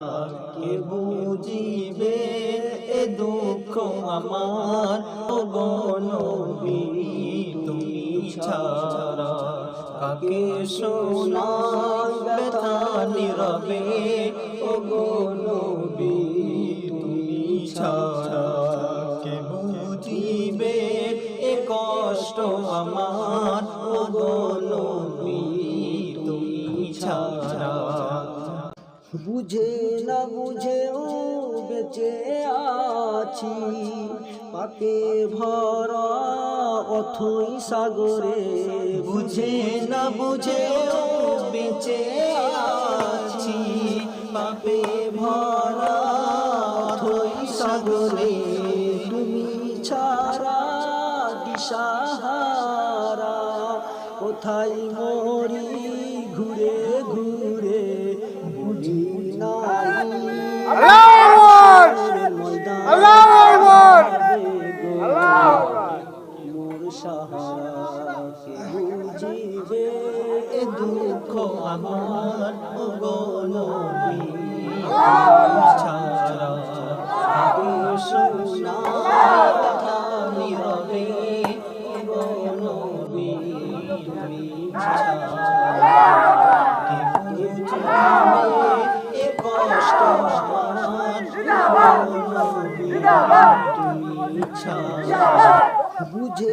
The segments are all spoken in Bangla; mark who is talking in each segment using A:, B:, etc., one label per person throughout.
A: কে বুঝিবে এ দুঃখ আমার? ও গনবী তুমি ছাড়া কাকে শোনাই ব্যথা নীরবে? ও গনবী তুমি ছাড়া কে বুঝিবে এ কষ্ট আমার? ও গনবী তুমি ছাড়া
B: বুঝে না বুঝে ও বেঁচে আছি। পাপে ভরা অথই সাগরে।
A: বুঝে না বুঝে ও বেঁচে আছি। পাপে ভরা থই সাগরে।
B: তুমি ছাড়া দিশাহারা। কোথায় মরি
A: দুঃখ আমার গনবী ছাড়া নীরবে তুমি কষ্ট তুমি ছাড়া
B: বুঝে!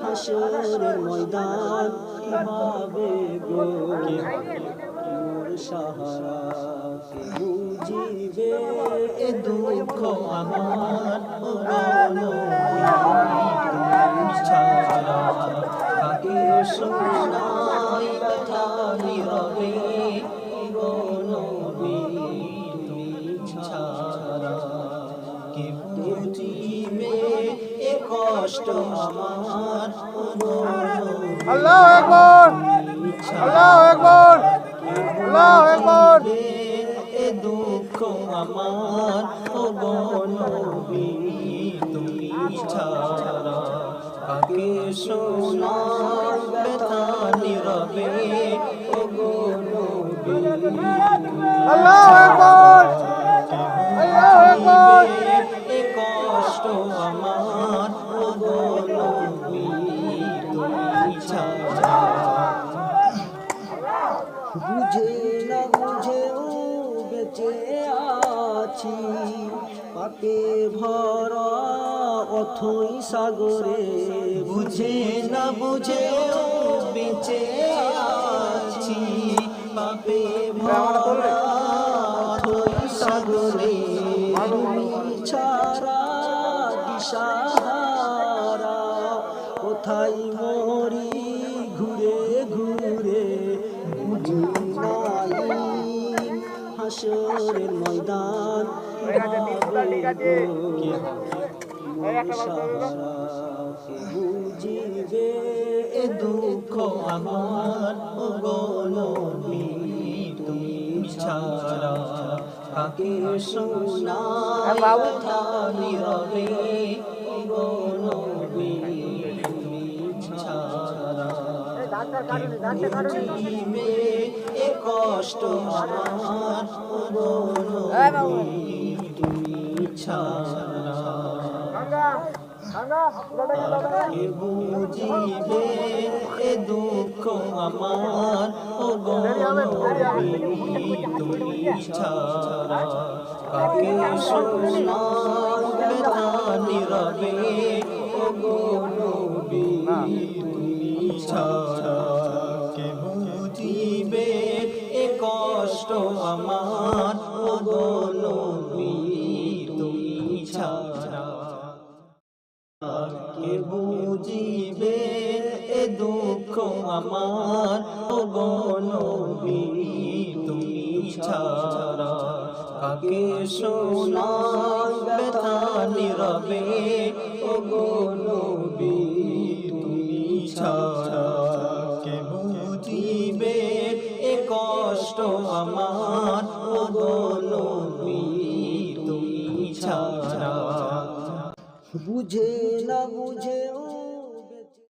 B: হাসরের ময়দান কীভাবে গো মোর সাহারা। বুঝিবে
A: এ দুঃখ আমার কষ্ট আমার
C: আল্লাহু আকবার! আল্লাহু আকবার! আল্লাহু আকবার!
A: এ দুঃখ আমার ও গনবী তুমি ছাড়া কাকে শোনাই ব্যথা নীরবে ও গনবী
C: আল্লাহু আকবার!
B: বুঝে না বুঝে ও বেঁচে আছি। পাপে ভরা অথই সাগরে।
A: বুঝে না বুঝে ও বেঁচে আছি। পাপে ভরা থই সাগরে।
B: ছাড়া দিশাহারা কোথায় হাসরের ময়দান বুঝিবে
A: এ দুঃখ আমার। গনবী তুমি ছাড়া কাকে শোনাই কথা নীরবে তুমি ছাড়া এ কষ্ট আমার গনবী তুমি বুঝিবে এ দুঃখ আমার। ও তুমি ছাড়া। কাকে শোনাই ব্যথা নীরবে ও গনবী তুমি ছাড়া। কষ্ট আমার তুমি ছাড়া। কে বুঝিবে এ দুঃখ আমার গনবী তুমি ছাড়া। কাকে শোনাই ব্যথা নীরবে ও গো কষ্ট আমার। নবী তুমি ছাড়া।
B: বুঝে না বুঝে ও